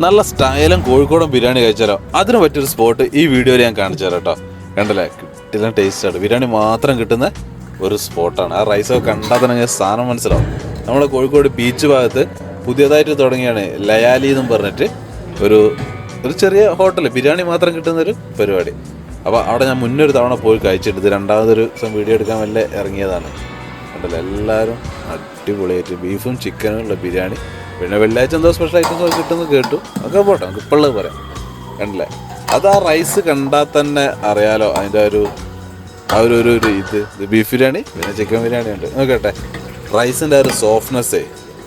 നല്ല സ്റ്റൈലും കോഴിക്കോടൻ ബിരിയാണി കഴിച്ചാലോ? അതിന് പറ്റിയൊരു സ്പോട്ട് ഈ വീഡിയോയിൽ ഞാൻ കാണിച്ചു തരാം കേട്ടോ കണ്ടല്ലേ? കിട്ടില്ല ടേസ്റ്റ് ആണ്. ബിരിയാണി മാത്രം കിട്ടുന്ന ഒരു സ്പോട്ടാണ് ആ റൈസ് ഒക്കെ കണ്ടാൽ തന്നെ സാധനം മനസ്സിലാവും. നമ്മൾ കോഴിക്കോട് ബീച്ച് ഭാഗത്ത് പുതിയതായിട്ട് തുടങ്ങിയാണ് ലയാലി എന്നും പറഞ്ഞിട്ട് ഒരു ഒരു ചെറിയ ഹോട്ടൽ ബിരിയാണി മാത്രം കിട്ടുന്ന ഒരു പരിപാടി. അപ്പോൾ അവിടെ ഞാൻ മുന്നൊരു തവണ പോയി കഴിച്ചിട്ട് ഇത് രണ്ടാമതൊരു ദിവസം വീഡിയോ എടുക്കാൻ വല്ല ഇറങ്ങിയതാണ്. കണ്ടല്ലോ. എല്ലാവരും അടിപൊളിയായിട്ട് ബീഫും ചിക്കനും ഉള്ള ബിരിയാണി. പിന്നെ വെള്ളിയാഴ്ച എന്തോ സ്പെഷ്യൽ ഐറ്റംസ് ഒക്കെ കിട്ടുമെന്ന് കേട്ടു. അതൊക്കെ പോട്ടെ നമുക്ക് ഇപ്പോഴുള്ളത് പറയാം. കണ്ടില്ലേ? അത് ആ റൈസ് കണ്ടാൽ തന്നെ അറിയാലോ അതിന്റെ ഒരു ആ ഒരു ഒരു ഇത്. ഇത് ബീഫ് ബിരിയാണി പിന്നെ ചിക്കൻ ബിരിയാണി ഉണ്ട്. നോക്കട്ടെ. റൈസിന്റെ ഒരു സോഫ്റ്റ്നെസ്സേ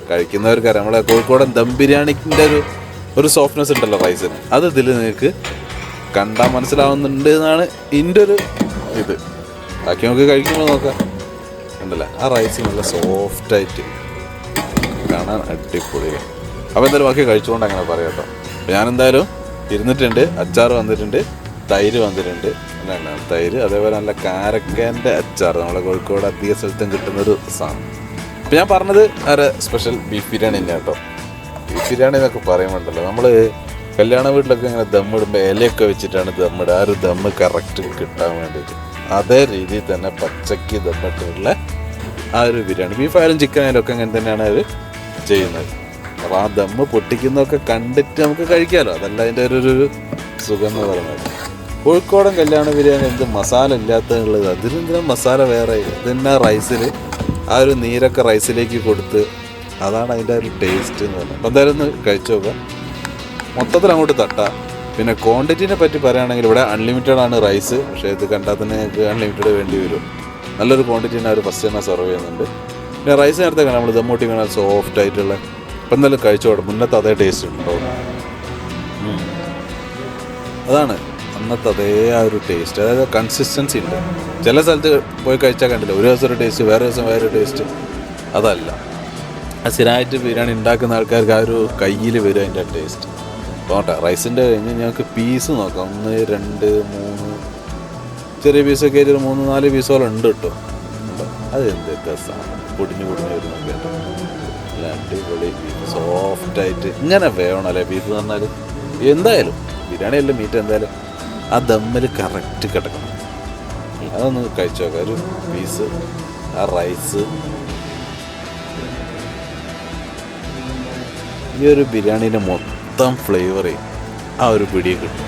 കഴിക്കുന്നവർക്കറിയാം നമ്മളെ കോഴിക്കോടൻ ദം ബിരിയാണിന്റെ ഒരു ഒരു സോഫ്റ്റ്നെസ് ഉണ്ടല്ലോ റൈസിന് അത് ഇതിൽ നിങ്ങൾക്ക് കണ്ടാൽ മനസ്സിലാവുന്നുണ്ട് എന്നാണ് ഇതിന്റെ ഒരു ഇത്. ബാക്കി നമുക്ക് കഴിക്കുമ്പോൾ നോക്കാം. ഉണ്ടല്ലേ? ആ റൈസ് നല്ല സോഫ്റ്റായിട്ട് കാണാൻ അടിപൊളിയാണ് അപ്പോൾ എന്തായാലും ബാക്കി കഴിച്ചുകൊണ്ട് അങ്ങനെ പറയാം കേട്ടോ. ഞാനെന്തായാലും ഇരുന്നിട്ടുണ്ട് അച്ചാർ വന്നിട്ടുണ്ട് തൈര് വന്നിട്ടുണ്ട്. എന്താണ് തൈര് അതേപോലെ നല്ല കാരക്കേന്റെ അച്ചാർ നമ്മളെ കോഴിക്കോട് അധിക സ്ഥലത്തും കിട്ടുന്നൊരു സാധനം. ഇപ്പം ഞാൻ പറഞ്ഞത് ഒരു സ്പെഷ്യൽ ബീഫ് ബിരിയാണി തന്നെ കേട്ടോ. ബീഫ് ബിരിയാണി എന്നൊക്കെ പറയുമ്പോണ്ടല്ലോ നമ്മൾ കല്യാണ വീട്ടിലൊക്കെ ഇങ്ങനെ ദമ്മിടുമ്പോൾ ഇലയൊക്കെ വെച്ചിട്ടാണ് ദമ്മിടുക. ആ ഒരു ദമ്മ് കറക്റ്റ് കിട്ടാൻ വേണ്ടിയിട്ട്. അതേ രീതിയിൽ തന്നെ പച്ചക്ക് ദമ്മിട്ടുള്ള ആ ഒരു ബിരിയാണി. ബീഫ് ആയാലും ചിക്കൻ ആയാലും ഒക്കെ അങ്ങനെ തന്നെയാണ് അവർ ചെയ്യുന്നത്. അപ്പോൾ ആ ദമ്മ് പൊട്ടിക്കുന്നതൊക്കെ കണ്ടിട്ട് നമുക്ക് കഴിക്കാമല്ലോ അതല്ല അതിന്റെ ഒരു ഒരു സുഖം എന്ന് പറയുന്നത്. കോഴിക്കോടൻ കല്യാണ ബിരിയാണി എന്ത് മസാല ഇല്ലാത്തതുള്ളത്? അതിനെന്തിനാ മസാല വേറെ. ഇതന്നെ റൈസിൽ ആ ഒരു നീരൊക്കെ റൈസിലേക്ക് കൊടുത്ത് അതാണ് അതിന്റെ ഒരു ടേസ്റ്റ് എന്ന് പറയുന്നത്. അപ്പോൾ എന്തായാലും ഒന്ന് കഴിച്ചു നോക്കാം. മൊത്തത്തിൽ അങ്ങോട്ട് തട്ടാം. പിന്നെ ക്വാണ്ടിറ്റിനെ പറ്റി പറയുകയാണെങ്കിൽ ഇവിടെ അൺലിമിറ്റഡ് ആണ് റൈസ് പക്ഷേ ഇത് കണ്ടാൽ തന്നെ നിങ്ങൾക്ക് അൺലിമിറ്റഡ് വേണ്ടി വരും. നല്ലൊരു ക്വാണ്ടിറ്റി തന്നെ അവർ ഫസ്റ്റ് തന്നെ സെർവ് ചെയ്യുന്നുണ്ട്. പിന്നെ റൈസ് നേരത്തെ കാണാം നമ്മൾ ദമ്മൂട്ടി കാണാൻ സോഫ്റ്റ് ആയിട്ടുള്ള ഇപ്പം എന്തായാലും കഴിച്ചോടും മുന്നത്തെ അതേ ടേസ്റ്റ് ഉണ്ടാവും. അതാണ് അന്നത്തെ അതേ ആ ഒരു ടേസ്റ്റ് അതായത് കൺസിസ്റ്റൻസി ഉണ്ട്. ചില സ്ഥലത്ത് പോയി കഴിച്ചാൽ കണ്ടില്ല ഒരു ദിവസം ഒരു ടേസ്റ്റ് വേറെ ദിവസം വേറെ ടേസ്റ്റ് അതല്ല. സ്ഥിരമായിട്ട് ബിരിയാണി ഉണ്ടാക്കുന്ന ആൾക്കാർക്ക് ആ ഒരു കയ്യിൽ വരും അതിന്റെ ടേസ്റ്റ് പോട്ടെ റൈസിന്റെ കഴിഞ്ഞ് ഞങ്ങൾക്ക് പീസ് നോക്കാം. ഒന്ന് രണ്ട് മൂന്ന്. ചെറിയ പീസൊക്കെ ഒരു മൂന്ന് നാല് പീസോളം ഉണ്ട് കേട്ടോ. അതെന്ത് രസമാണ്. പൊടിഞ്ഞ് പൊടിഞ്ഞ് വരുന്നൊക്കെ അടിപൊളി ബീഫ് സോഫ്റ്റായിട്ട് ഇങ്ങനെ വേണം അല്ലേ ബീഫ് എന്ന് പറഞ്ഞാൽ എന്തായാലും ബിരിയാണി അല്ല മീറ്റ് എന്തായാലും? ആ ദമ്മിൽ കറക്റ്റ് കിടക്കണം. അതൊന്ന് കഴിച്ചു നോക്കാം. ഒരു പീസ് ആ റൈസ് ഈ ഒരു ബിരിയാണീന്റെ മൊത്തം ഫ്ലേവർ ആ ഒരു പിടിയെ കിട്ടും.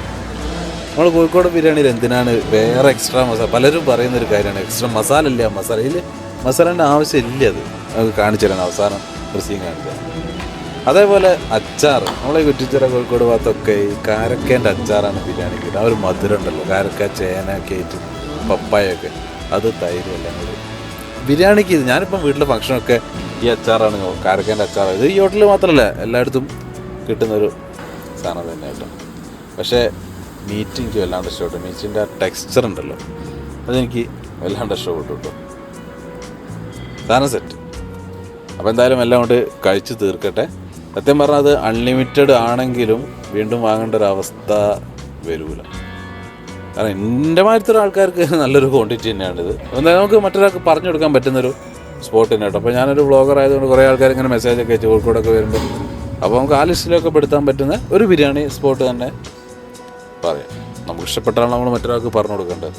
നമ്മൾ കോഴിക്കോട് ബിരിയാണിയിൽ എന്തിനാണ് വേറെ എക്സ്ട്രാ മസാല? പലരും പറയുന്ന ഒരു കാര്യമാണ് എക്സ്ട്രാ മസാല ഇല്ല മസാല ഇതിൽ മസാലേന്റെ ആവശ്യമില്ല അത്. നമുക്ക് കാണിച്ചു തരാൻ അവസാനം സീൻ കാണിച്ചു അതേപോലെ അച്ചാർ. നമ്മളെ കുറ്റിച്ചിറ കോഴിക്കോട് ഭാഗത്തൊക്കെ ഈ കാരക്കേന്റെ അച്ചാറാണ് ബിരിയാണിക്ക് ആ ഒരു മധുരം ഉണ്ടല്ലോ കാരക്ക ചേന കേറ്റ് പപ്പായൊക്കെ. അത് തൈരും എല്ലാം കൂടി. ബിരിയാണിക്ക് ഇത് ഞാനിപ്പം വീട്ടിലെ ഫംഗ്ഷനൊക്കെ ഈ അച്ചാറാണ് കാരക്കേന്റെ അച്ചാർ ഇത് ഈ ഹോട്ടലിൽ മാത്രമല്ല എല്ലായിടത്തും കിട്ടുന്നൊരു സാധനം തന്നെ കേട്ടോ. പക്ഷേ മീറ്റ് എനിക്ക് വല്ലാണ്ട് ഇഷ്ടപ്പെട്ടു. മീറ്റിന്റെ ആ ടെക്സ്ചർ ഉണ്ടല്ലോ. അതെനിക്ക് വല്ലാണ്ട് ഇഷ്ടപ്പെട്ടു കേട്ടോ. സാധനം സെറ്റ് അപ്പോൾ എന്തായാലും എല്ലാം കൊണ്ട് കഴിച്ച് തീർക്കട്ടെ. സത്യം പറഞ്ഞാൽ അത് അൺലിമിറ്റഡ് ആണെങ്കിലും വീണ്ടും വാങ്ങേണ്ട ഒരു അവസ്ഥ വരൂല. കാരണം എന്റെ മാതിരത്തെ ആൾക്കാർക്ക് നല്ലൊരു ക്വാണ്ടിറ്റി തന്നെയാണിത് എന്തായാലും നമുക്ക് മറ്റൊരാൾക്ക് പറഞ്ഞു കൊടുക്കാൻ പറ്റുന്നൊരു സ്പോട്ട് തന്നെ കേട്ടോ. അപ്പോൾ ഞാനൊരു ബ്ലോഗർ ആയതുകൊണ്ട് കുറേ ആൾക്കാർ ഇങ്ങനെ മെസ്സേജൊക്കെ അയച്ച് കോഴിക്കോടൊക്കെ വരുമ്പോൾ അപ്പോൾ നമുക്ക് ആ ലിസ്റ്റിലൊക്കെ പെടുത്താൻ പറ്റുന്ന ഒരു ബിരിയാണി സ്പോട്ട് തന്നെ പറയാം. നമുക്ക് ഇഷ്ടപ്പെട്ടാണ് നമ്മൾ മറ്റൊരാൾക്ക് പറഞ്ഞു കൊടുക്കേണ്ടത്.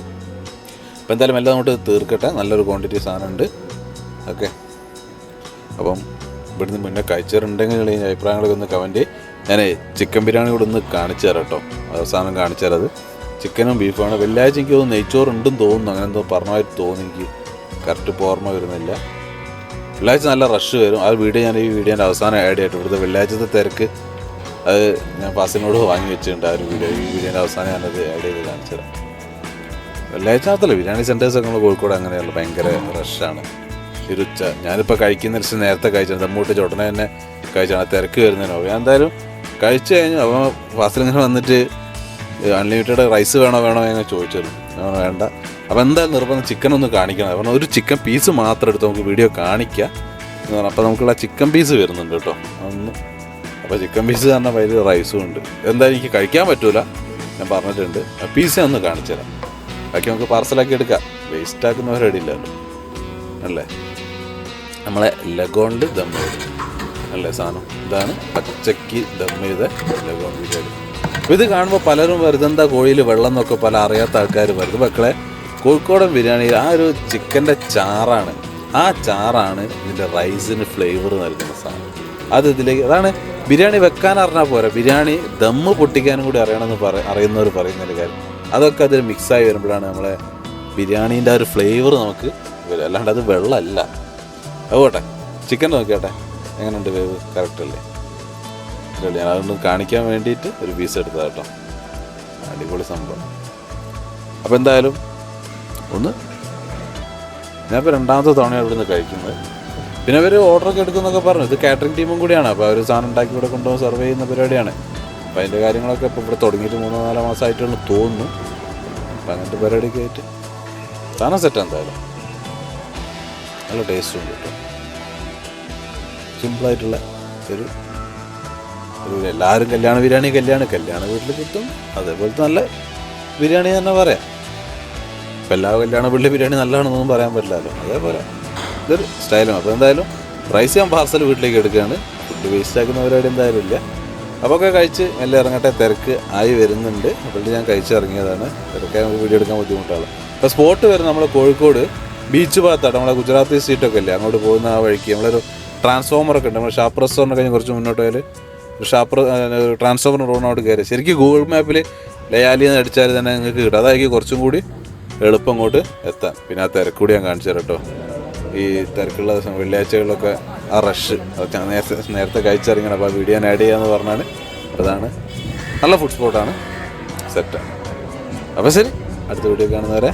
അപ്പോൾ എന്തായാലും എല്ലാം അങ്ങോട്ട് തീർക്കട്ടെ. നല്ലൊരു ക്വാണ്ടിറ്റി സാധനമുണ്ട് ഓക്കെ. അപ്പം ഇവിടുന്ന് മുന്നേ കഴിച്ചിട്ടുണ്ടെങ്കിൽ ഈ അഭിപ്രായങ്ങളൊക്കെ ഒന്ന് കമന്റ് ഞാൻ ചിക്കൻ ബിരിയാണി കൂടെ ഒന്ന് കാണിച്ചു തരാം കേട്ടോ. അവസാനം കാണിച്ചു തരാം അത്. ചിക്കനും ബീഫാണ് വെള്ളിയാഴ്ച എനിക്ക് തോന്നുന്നു നെയ്ച്ചോറുണ്ടെന്ന് തോന്നുന്നു. അങ്ങനെ എന്തോ പറഞ്ഞതായിട്ട് തോന്നി എനിക്ക്. കറക്റ്റ് ഓർമ്മ വരുന്നില്ല. വെള്ളിയാഴ്ച നല്ല റഷ് വരും. ആ വീഡിയോ ഞാൻ ഈ വീഡിയോന്റെ അവസാനം ആഡ് ചെയ്തിട്ട് ഇവിടുത്തെ വെള്ളിയാഴ്ചത്തെ തിരക്ക് അത് ഞാൻ പാസിനോട് വാങ്ങി വെച്ചിട്ടുണ്ട് ആ ഒരു വീഡിയോ. ഈ വീഡിയോന്റെ അവസാനം ഞാനത് ആഡ് ചെയ്ത് കാണിച്ചു വെള്ളിയാഴ്ച മാത്രമല്ല ബിരിയാണി സെന്റേഴ്സൊക്കെ നമ്മൾ കോഴിക്കോട് അങ്ങനെയുള്ള ഭയങ്കര റഷാണ് ഇരുച്ച ഞാനിപ്പോൾ കഴിക്കുന്ന ദിവസം നേരത്തെ കഴിച്ചത് തമ്മൂട്ട് ചോട്ടനെ തന്നെ കഴിച്ചാണ് തിരക്ക് വരുന്നതിനോ ഞാൻ എന്തായാലും കഴിച്ചു കഴിഞ്ഞു. അപ്പോൾ ഫാസിലിങ്ങനെ വന്നിട്ട് അൺലിമിറ്റഡ് റൈസ് വേണോ വേണോ എന്ന് ചോദിച്ചിരുന്നു വേണ്ട. അപ്പോൾ എന്തായാലും നിർബന്ധം ചിക്കൻ ഒന്ന് കാണിക്കണം. കാരണം ഒരു ചിക്കൻ പീസ് മാത്രം എടുത്ത് നമുക്ക് വീഡിയോ കാണിക്കുക എന്ന് പറഞ്ഞാൽ അപ്പോൾ നമുക്കുള്ള ചിക്കൻ പീസ് വരുന്നുണ്ട് കേട്ടോ. ഒന്ന് അപ്പോൾ ചിക്കൻ പീസ് തന്നെ വലിയ റൈസും ഉണ്ട്. എന്തായാലും എനിക്ക് കഴിക്കാൻ പറ്റൂല. ഞാൻ പറഞ്ഞിട്ടുണ്ട്. പീസ് ഒന്ന് കാണിച്ചു തരാം. ബാക്കി നമുക്ക് പാർസലാക്കി എടുക്കാം. വേസ്റ്റ് ആക്കുന്നവർ പരിപാടി അല്ലേ? നമ്മളെ ലഗോണ്ട് ദം അല്ലേ സാധനം? ഇതാണ് പച്ചക്ക് ദം ചെയ്ത ലഗോണ്ട് ബിരിയാണി ഇത് കാണുമ്പോൾ പലരും വരുതെന്താ കോഴിയിൽ വെള്ളം എന്നൊക്കെ പല അറിയാത്ത ആൾക്കാർ വരുന്നത് മക്കളെ കോഴിക്കോടൻ ബിരിയാണിയിൽ ആ ഒരു ചിക്കന്റെ ചാറാണ്. ആ ചാറാണ് ഇതിന്റെ റൈസിന് ഫ്ലേവർ നൽകുന്ന സാധനം. അത് ഇതിലേക്ക് അതാണ് ബിരിയാണി വെക്കാൻ അറിഞ്ഞാൽ പോരാ. ബിരിയാണി ദമ്മ് പൊട്ടിക്കാനും കൂടി അറിയണമെന്ന് പറ അറിയുന്നവർ പറയുന്ന ഒരു കാര്യം. അതൊക്കെ അതിൽ മിക്സായി വരുമ്പോഴാണ് നമ്മളെ ബിരിയാണീന്റെ ആ ഒരു ഫ്ലേവർ നമുക്ക് വരും അല്ലാണ്ട് അത് വെള്ളമല്ല. അതുപോട്ടെ ചിക്കൻ നോക്കിയാട്ടെ. എങ്ങനെയുണ്ട് വേവ്? കറക്റ്റ് അല്ലേ ഞാൻ അതൊന്നും കാണിക്കാൻ വേണ്ടിയിട്ട് ഒരു പീസ് എടുത്തത് കേട്ടോ. അടിപൊളി സംഭവം. അപ്പോൾ എന്തായാലും ഒന്ന് ഞാനിപ്പോൾ രണ്ടാമത്തെ തവണയാണ് ഇവിടുന്ന് കഴിക്കുന്നത്. പിന്നെ അവർ ഓർഡറൊക്കെ എടുക്കുന്നൊക്കെ പറഞ്ഞു. ഇത് കാറ്ററിംഗ് ടീമും കൂടിയാണ്. അപ്പോൾ അവർ സാധനം ഉണ്ടാക്കി ഇവിടെ കൊണ്ടുപോകും സർവ് ചെയ്യുന്ന പരിപാടിയാണ്. അപ്പോൾ അതിന്റെ കാര്യങ്ങളൊക്കെ ഇപ്പോൾ ഇവിടെ തുടങ്ങിയിട്ട് മൂന്നോ നാലോ മാസമായിട്ടുള്ള തോന്നുന്നു. അപ്പം അങ്ങനത്തെ പരിപാടിയൊക്കെ ആയിട്ട് സാധനം സെറ്റ് എന്തായാലും. നല്ല ടേസ്റ്റും കിട്ടും. സിമ്പിളായിട്ടുള്ള ഒരു എല്ലാവരും കല്യാണ ബിരിയാണി കല്യാണ കല്യാണ വീട്ടിൽ കിട്ടും അതേപോലെ നല്ല ബിരിയാണി തന്നെ പറയാം. ഇപ്പം എല്ലാ കല്യാണ വീട്ടിലെ ബിരിയാണി നല്ലതാണെന്നൊന്നും പറയാൻ പറ്റില്ലല്ലോ. അതേപോലെ ഇതൊരു സ്റ്റൈലും. അപ്പോൾ എന്തായാലും റൈസ് ഞാൻ പാർസൽ വീട്ടിലേക്ക് എടുക്കുകയാണ്. ഫുഡ് വേസ്റ്റ് ആക്കുന്ന പരിപാടി എന്തായാലും ഇല്ല. അപ്പോൾ ഒക്കെ കഴിച്ച് മെല്ലെ ഇറങ്ങട്ടെ തിരക്ക് ആയി വരുന്നുണ്ട്. അപ്പോൾ ഞാൻ കഴിച്ച് ഇറങ്ങിയതാണ്. തിരക്കാൻ നമുക്ക് വീഡിയോ എടുക്കാൻ ബുദ്ധിമുട്ടാണ്. അപ്പോൾ സ്പോട്ട് വരുന്നത് നമ്മൾ കോഴിക്കോട് ബീച്ച് ഭാഗത്താണ് നമ്മളെ ഗുജറാത്തി സീറ്റൊക്കെ ഇല്ലേ? അങ്ങോട്ട് പോകുന്ന ആ വഴിക്ക് നമ്മളൊരു ട്രാൻസ്ഫോമർ ഒക്കെ ഉണ്ട്. നമ്മൾ ഷാപ്പ് റെസ്റ്റോറന്റ് കഴിഞ്ഞ് കുറച്ച് മുന്നോട്ട് പോയാൽ ഒരു ഷാപ്പ് ട്രാൻസ്ഫോമർ റോഡിനോട് കയറി. ശരിക്കും ഗൂഗിൾ മാപ്പിൽ ലയാലി എന്ന് അടിച്ചാൽ തന്നെ നിങ്ങൾക്ക് കിട്ടും. അതായിരിക്കും കുറച്ചും കൂടി എളുപ്പം അങ്ങോട്ട് എത്താം പിന്നെ ആ തിരക്കൂടി ഞാൻ കാണിച്ചു തരാം കേട്ടോ. ഈ തിരക്കുള്ള ദിവസം വെള്ളിയാഴ്ചകളിലൊക്കെ ആ റഷ് അതൊക്കെ നേരത്തെ നേരത്തെ കഴിച്ചിറങ്ങണം അപ്പോൾ ആ വീഡിയോ ഞാൻ ആഡ് ചെയ്യാന്ന് പറഞ്ഞാൽ അതാണ്. നല്ല ഫുഡ് സ്പോട്ടാണ് സെറ്റാണ് അപ്പോൾ ശരി അടുത്ത വീഡിയോ കാണുന്നവരെ